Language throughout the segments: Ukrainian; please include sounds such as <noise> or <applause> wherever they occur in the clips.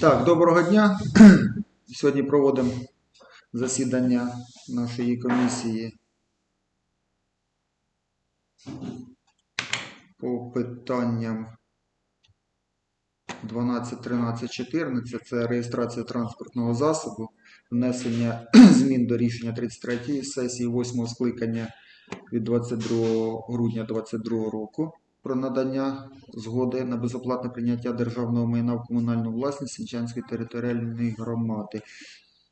Так, доброго дня. <clears throat> Сьогодні проводимо засідання нашої комісії по питанням 12, 13, 14. Це реєстрація транспортного засобу, внесення <clears throat> змін до рішення 33 сесії 8 скликання від 22 грудня 2022 року про надання згоди на безоплатне прийняття державного майна в комунальну власність Сінчанської територіальної громади.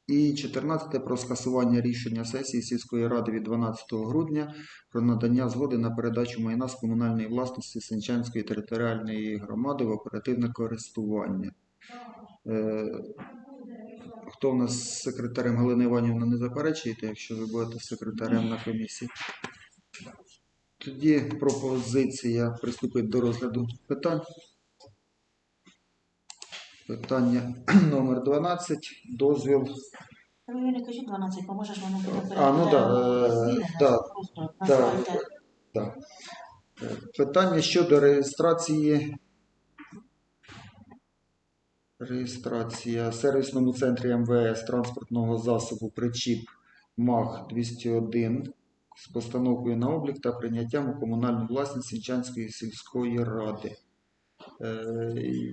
І 14 про скасування рішення сесії сільської ради від 12 грудня про надання згоди на передачу майна з комунальної власності Сенчанської територіальної громади в оперативне користування. Е, Хто у нас з секретарем Галина Іванівна не заперечуєте, якщо ви будете секретарем на комісії? Тоді пропозиція приступити до розгляду питань. Питання <clears throat> номер 12. Дозвіл. Не кажіть 12, поможеш мене буде А, ну да, да, да. назвайте. Так. Питання щодо реєстрації. Реєстрація в сервісному центрі МВС транспортного засобу причіп МАГ 201 з постановкою на облік та прийняттям у комунальну власність Сінчанської сільської ради. Е,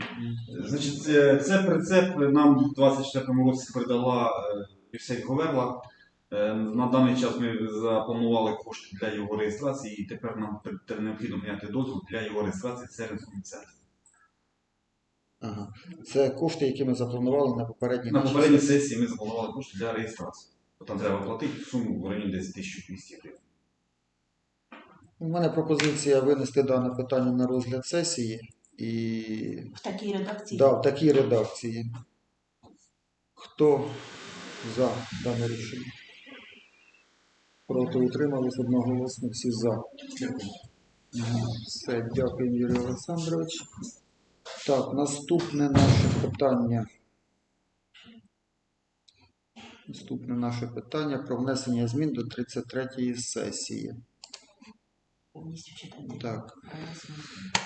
Значить, е, це прицеп нам в 24-му році передала е, Євсей Говерла. Е, На даний час ми запланували кошти для його реєстрації, і тепер нам необхідно прийняти дозвіл для його реєстрації в сервісному центрі. Ага. Це кошти, які ми запланували на попередній На попередній сесії ми запланували кошти для реєстрації. Бо Там треба платити суму в районі десь 1200 гривень. У мене пропозиція винести дане питання на розгляд сесії і В такій редакції. да, в такій редакції. Хто за дане рішення? Проти утримались одноголосно всі за. Все, дякую, Юрій Олександрович. Так, наступне наше питання. Наступне наше питання про внесення змін до 33-ї сесії. Так.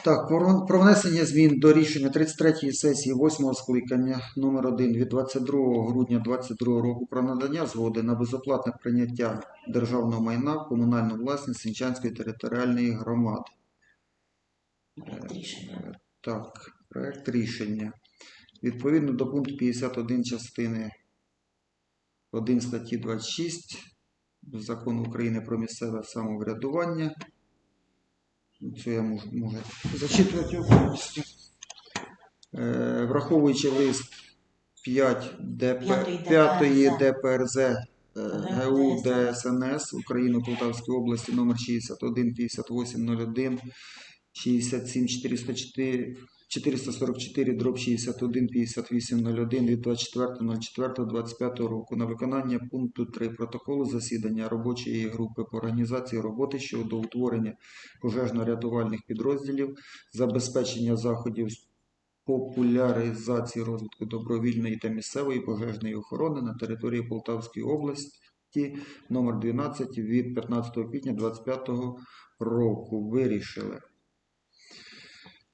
Так, про, внесення змін до рішення 33-ї сесії 8 скликання номер 1 від 22 грудня 2022 року про надання згоди на безоплатне прийняття державного майна в комунальну власність Сінчанської територіальної громади. Проект рішення. Так, проект рішення. Відповідно до пункту 51 частини 1 статті 26 Закону України про місцеве самоврядування. Це я можу, можу зачитувати його повністю. Е, враховуючи лист 5 ДП, 5 ДПРЗ е, ГУ ДСНС України Полтавської області номер 61 5801 67 404 444 дроб 61 5801 від 24.04.25 року на виконання пункту 3 протоколу засідання робочої групи по організації роботи щодо утворення пожежно-рятувальних підрозділів, забезпечення заходів популяризації розвитку добровільної та місцевої пожежної охорони на території Полтавської області номер 12 від 15 квітня 2025 року. Вирішили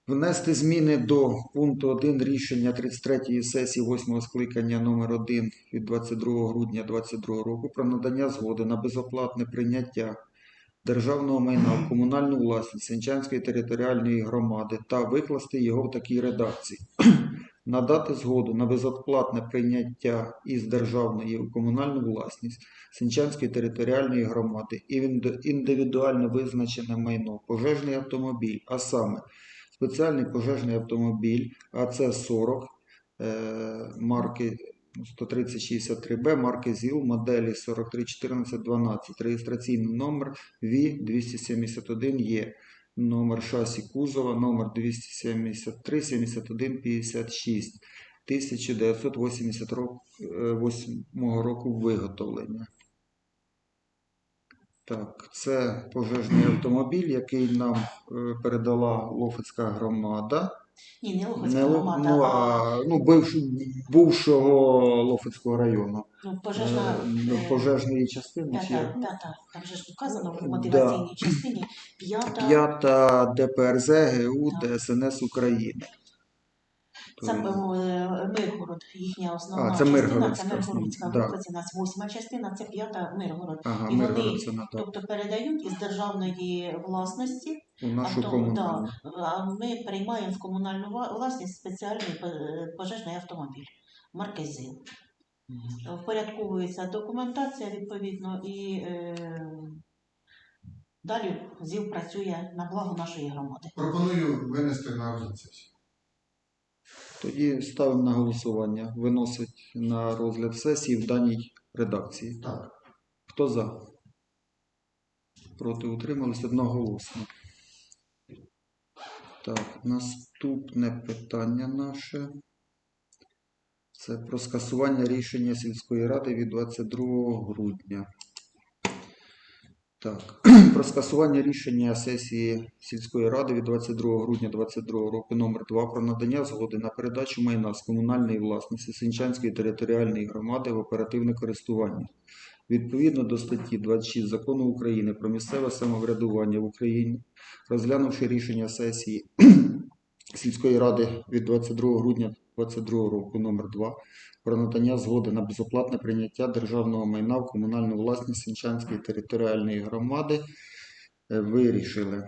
внести зміни до пункту 1 рішення 33-ї сесії 8 скликання номер 1 від 22 грудня 2022 року про надання згоди на безоплатне прийняття державного майна в комунальну власність Сенчанської територіальної громади та викласти його в такій редакції. <clears throat> Надати згоду на безоплатне прийняття із державної у комунальну власність Сенчанської територіальної громади і індивідуально визначене майно, пожежний автомобіль, а саме спеціальний пожежний автомобіль АЦ-40 е, марки 13063Б, марки ЗІЛ, моделі 431412, реєстраційний номер ВІ-271Є, номер шасі кузова, номер 273 71 56, 1988 року виготовлення. Так, це пожежний автомобіль, який нам е, передала Лофицька громада. Ні, не Лохвицька Не, Ло- громада, ну, а ну, бивш, бувшого Лофицького району. ну, пожежна. Е, ну, е, пожежної частини. Чи та, як? та, та. Там же ж вказано в Да. мотиваційній частині п'ята. П'ята ДПРЗ ГУ ДСНС України. Це е, Миргород, їхня основна А, це частина, Миргородська це Миргородська основна, група, це нас восьма частина, це п'ята Миргород. ага, і вони, Миргород це надав Тобто передають із державної власності, у нашу авто- комунальну. а ми приймаємо в комунальну власність спеціальний пожежний автомобіль марки ЗИЛ. Впорядковується документація відповідно і е, далі ЗІЛ працює на благо нашої громади. Пропоную винести на розгляд сесії. Тоді ставимо на голосування. Виносить на розгляд сесії в даній редакції. Так. Хто за? Проти утримались одноголосно. Так, наступне питання наше. Це про скасування рішення сільської ради від 22 грудня. Так, про скасування рішення сесії сільської ради від 22 грудня 2022 року номер 2 про надання згоди на передачу майна з комунальної власності Синчанської територіальної громади в оперативне користування. Відповідно до статті 26 Закону України про місцеве самоврядування в Україні, розглянувши рішення сесії сільської ради від 22 грудня 2022 року номер 2 про надання згоди на безоплатне прийняття державного майна в комунальну власність Сінчанської територіальної громади, е, вирішили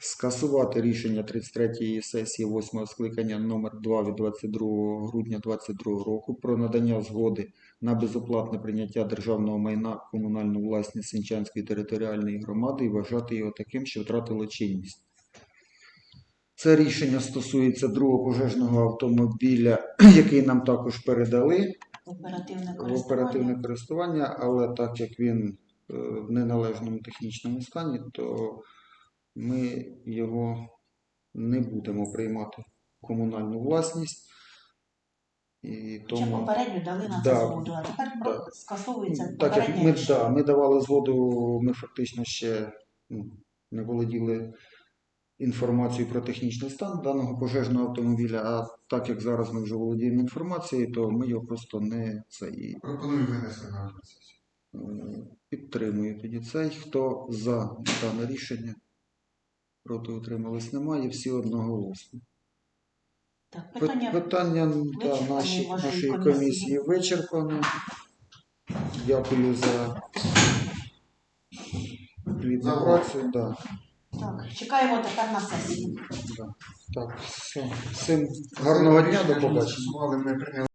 скасувати рішення 33-ї сесії 8 скликання номер 2 від 22 грудня 2022 року про надання згоди на безоплатне прийняття державного майна комунальну власність Сінчанської територіальної громади і вважати його таким, що втратило чинність. Це рішення стосується другого пожежного автомобіля, <clears throat> який нам також передали Оперативне в оперативне користування. але так як він е, в неналежному технічному стані, то ми його не будемо приймати в комунальну власність. І Хоча тому попередньо дали на Да. це згоду, а тепер Да. скасовується так як ми, да, ми давали згоду, ми фактично ще ну, не володіли інформацією про технічний стан даного пожежного автомобіля, а так як зараз ми вже володіємо інформацією, то ми його просто не це і Пропоную винести на. Е, Підтримую тоді цей. Хто за дане рішення? Проти утримались немає, всі одноголосно. Так, питання Питання вичерпані наші, нашої комісії. комісії вичерпано. Дякую за плідну За працю. Да, так, чекаємо тепер на сесію. Так, все. Всім гарного дня, до побачення.